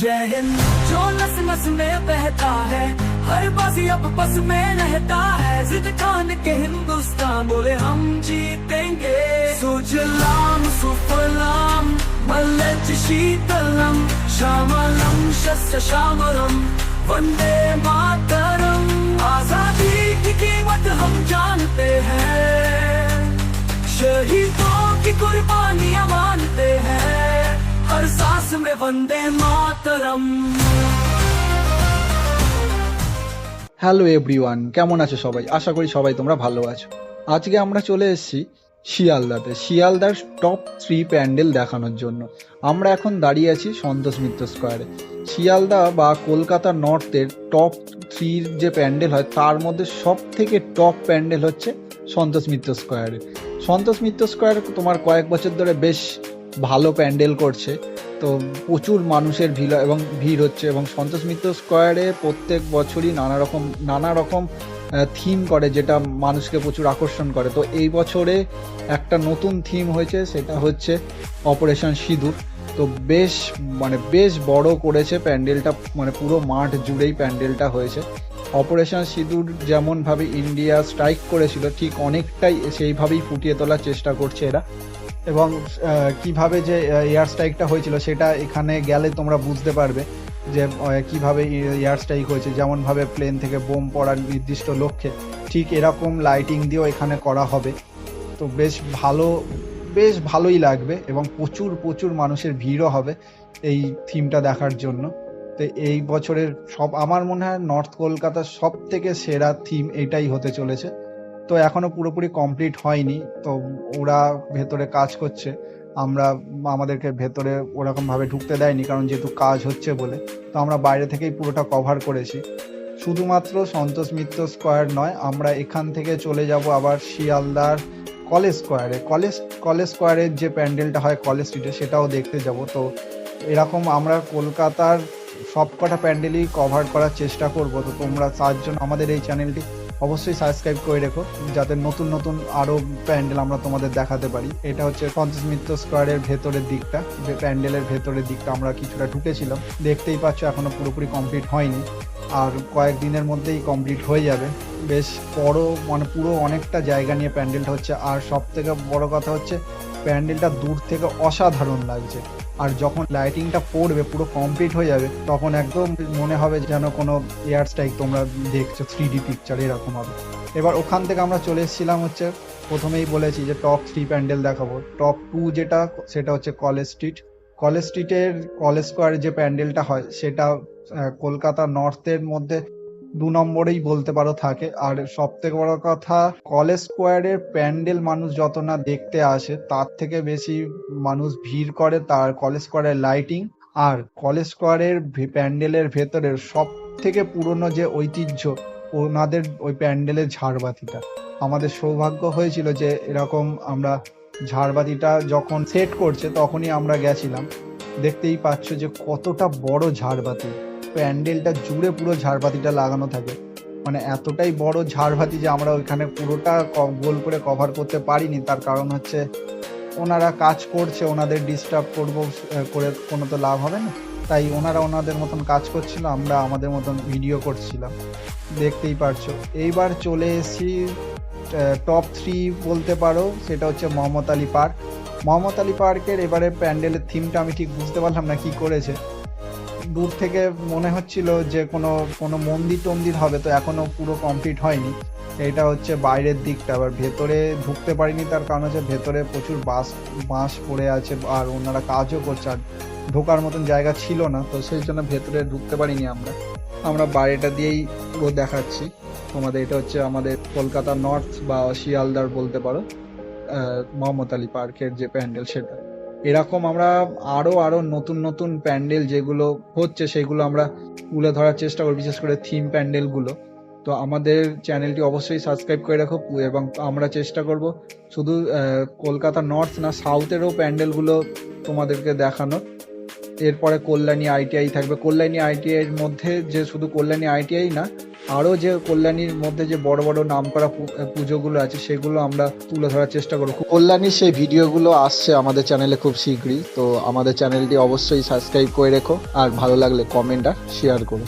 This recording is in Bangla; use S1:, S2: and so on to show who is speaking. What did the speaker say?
S1: सांस में बहता है, हर बाजी अब बस में रहता है। जिद खान के हिंदुस्तान बोले, हम जीतेंगे। सुजलाम, सुफलाम, मल्लज, शीतलम, श्यामलम शस्य श्यामलम, वंदे मातरम। में वंदे मातरम
S2: হ্যালো এভরিওয়ান কেমন আছো সবাই আশা করি সবাই তোমরা ভালো আছো আজকে আমরা চলে এসেছি শিয়ালদাতে শিয়ালদার টপ থ্রি প্যান্ডেল দেখানোর জন্য আমরা এখন দাঁড়িয়ে আছি সন্তোষ মিত্র স্কোয়ারে শিয়ালদা বা কলকাতা নর্থের টপ থ্রির যে প্যান্ডেল হয় তার মধ্যে সব থেকে টপ প্যান্ডেল হচ্ছে সন্তোষ মিত্র স্কোয়ারে সন্তোষ মিত্র স্কোয়ার তোমার কয়েক বছর ধরে বেশ ভালো প্যান্ডেল করছে তো প্রচুর মানুষের ভিড় এবং ভিড় হচ্ছে এবং সন্তোষ মিত্র স্কোয়ারে প্রত্যেক বছরই নানা রকম নানা রকম থিম করে যেটা মানুষকে প্রচুর আকর্ষণ করে। তো এই বছরে একটা নতুন থিম হয়েছে, সেটা হচ্ছে অপারেশন সিঁদুর। তো বেশ মানে বেশ বড় করেছে প্যান্ডেলটা মানে পুরো মাঠ জুড়েই প্যান্ডেলটা হয়েছে। অপারেশন সিঁদুর যেমনভাবে ইন্ডিয়া স্ট্রাইক করেছিল, ঠিক অনেকটাই সেইভাবেই ফুটিয়ে তোলার চেষ্টা করছে এরা। এবং কীভাবে যে এয়ার স্ট্রাইকটা হয়েছিল সেটা এখানে গেলে তোমরা বুঝতে পারবে যে কীভাবে এয়ার স্ট্রাইক হয়েছে। যেমনভাবে প্লেন থেকে বোম পড়ার নির্দিষ্ট লক্ষ্যে, ঠিক এরকম লাইটিং দিয়েও এখানে করা হবে। তো বেশ ভালো, বেশ ভালোই লাগবে এবং প্রচুর প্রচুর মানুষের ভিড়ও হবে এই থিমটা দেখার জন্য। তো এই বছরের সব, আমার মনে হয় নর্থ কলকাতার সব থেকে সেরা থিম এটাই হতে চলেছে। তো এখনও পুরোপুরি কমপ্লিট হয়নি। তো ওরা ভেতরে কাজ করছে। আমরা, আমাদেরকে ভেতরে ওরকম ভাবে ঢুকতে দেয়নি, কারণ যেহেতু কাজ হচ্ছে বলে। তো আমরা বাইরে থেকেই পুরোটা কভার করেছি। শুধুমাত্র সন্তোষ মিত্র স্কোয়ার নয়, আমরা এখান থেকে চলে যাব আবার শিয়ালদার কলেজ স্কোয়ারে কলেজ কলেজ স্কোয়ারের যে প্যান্ডেলটা হয় কলেজ স্ট্রিটে সেটাও দেখতে যাব। তো এরকম আমরা কলকাতার সবকটা প্যান্ডেলই কভার করার চেষ্টা করব। তো তোমরা তার জন্য আমাদের এই চ্যানেলটি অবশ্যই সাবস্ক্রাইব করে রেখো, যাতে নতুন নতুন আরও প্যান্ডেল আমরা তোমাদের দেখাতে পারি। এটা হচ্ছে পঞ্চাশ মিত্র স্কোয়ারের ভেতরের দিকটা, যে প্যান্ডেলের ভেতরের দিকটা আমরা কিছুটা ঢুকেছিলাম। দেখতেই পাচ্ছ এখনও পুরোপুরি কমপ্লিট হয়নি, আর কয়েকদিনের মধ্যেই কমপ্লিট হয়ে যাবে। বেশ বড় মানে পুরো অনেকটা জায়গা নিয়ে প্যান্ডেলটা হচ্ছে। আর সব থেকে বড় কথা হচ্ছে, প্যান্ডেলটা দূর থেকে অসাধারণ লাগছে। আর যখন লাইটিংটা পড়বে, পুরো কমপ্লিট হয়ে যাবে, তখন একদম মনে হবে যেন কোনো এয়ার স্ট্রাইক তোমরা দেখছ থ্রি ডি পিকচার এরকম হবে এবার ওখান থেকে আমরা চলে এসেছিলাম হচ্ছে, প্রথমেই বলেছি যে টপ থ্রি প্যান্ডেল দেখাবো। টপ টু যেটা, সেটা হচ্ছে কলেজ স্ট্রিট কলেজ স্ট্রিটের কলেজ স্কোয়ারের যে প্যান্ডেলটা হয়, সেটা কলকাতা নর্থের মধ্যে দু নম্বরেই বলতে পারো থাকে। আর সব থেকে বড় কথা কলেজ স্কোয়ারের প্যান্ডেল মানুষ যত না দেখতে আসে, তার থেকে বেশি মানুষ ভিড় করে তার কলেজ স্কোয়ারের লাইটিং আর কলেজ স্কোয়ারের প্যান্ডেলের ভেতরের সব থেকে পুরনো যে ঐতিহ্য, ওনাদের ওই প্যান্ডেলের ঝাড়বাতিটা। আমাদের সৌভাগ্য হয়েছিল যে এরকম আমরা ঝাড়বাতিটা যখন সেট করছে, তখনই আমরা গেছিলাম। দেখতেই পাচ্ছ যে কতটা বড় ঝাড়বাতি। প্যান্ডেলটা জুড়ে পুরো ঝাড়বাতিটা লাগানো থাকে। মানে এতটাই বড় ঝাড়বাতি যে আমরা ওইখানে পুরোটা গোল করে কভার করতে পারিনি। তার কারণ হচ্ছে ওনারা কাজ করছে, ওনাদের ডিস্টার্ব করব করে কোনো তো লাভ হবে না। তাই ওনারা ওনাদের মতন কাজ করছিল, আমরা আমাদের মতন ভিডিও করছিলাম। দেখতেই পারছ। এইবার চলে এসেছি টপ থ্রি বলতে পারো। সেটা হচ্ছে মোহাম্মদ আলী পার্ক। মোহাম্মদ আলী পার্কের এবারে প্যান্ডেলের থিমটা আমি ঠিক বুঝতে পারলাম না কি করেছে। দূর থেকে মনে হচ্ছিল যে কোনো কোনো মন্দির টন্দির হবে, তো এখনও পুরো কমপ্লিট হয়নি। এটা হচ্ছে বাইরের দিকটা, আবার ভেতরে ঢুকতে পারিনি তার কারণ হচ্ছে ভেতরে প্রচুর বাস বাঁশ পড়ে আছে, আর ওনারা কাজও করছে, আর ঢোকার মতন জায়গা ছিল না, তো সেই জন্য ভেতরে ঢুকতে পারিনি আমরা। আমরা বাইরেটা দিয়েই পুরো দেখাচ্ছি। তোমাদের এটা হচ্ছে আমাদের কলকাতা নর্থ বা শিয়ালদার বলতে পারো আলী পার্কের যে প্যান্ডেল সেটা। এরকম আমরা আরও আরও নতুন নতুন প্যান্ডেল যেগুলো হচ্ছে সেগুলো আমরা তুলে ধরার চেষ্টা করি বিশেষ করে থিম প্যান্ডেলগুলো। তো আমাদের চ্যানেলটি অবশ্যই সাবস্ক্রাইব করে রাখো এবং আমরা চেষ্টা করব শুধু কলকাতা নর্থ না সাউথেরও প্যান্ডেলগুলো তোমাদেরকে দেখানো এরপরে কল্যাণী আইটিআই থাকবে। কল্যাণী আইটিআই এর মধ্যে যে শুধু কল্যাণী আইটিআই না আরও যে কল্যাণীর মধ্যে যে বড় বড় নাম করা পুজোগুলো আছে, সেগুলো আমরা তুলে ধরার চেষ্টা করব। কল্যাণীর সেই ভিডিওগুলো আসছে আমাদের চ্যানেলে খুব শীঘ্রই, তো আমাদের চ্যানেলটি অবশ্যই সাবস্ক্রাইব করে রেখো, আর ভালো লাগলে কমেন্ট আর শেয়ার করো।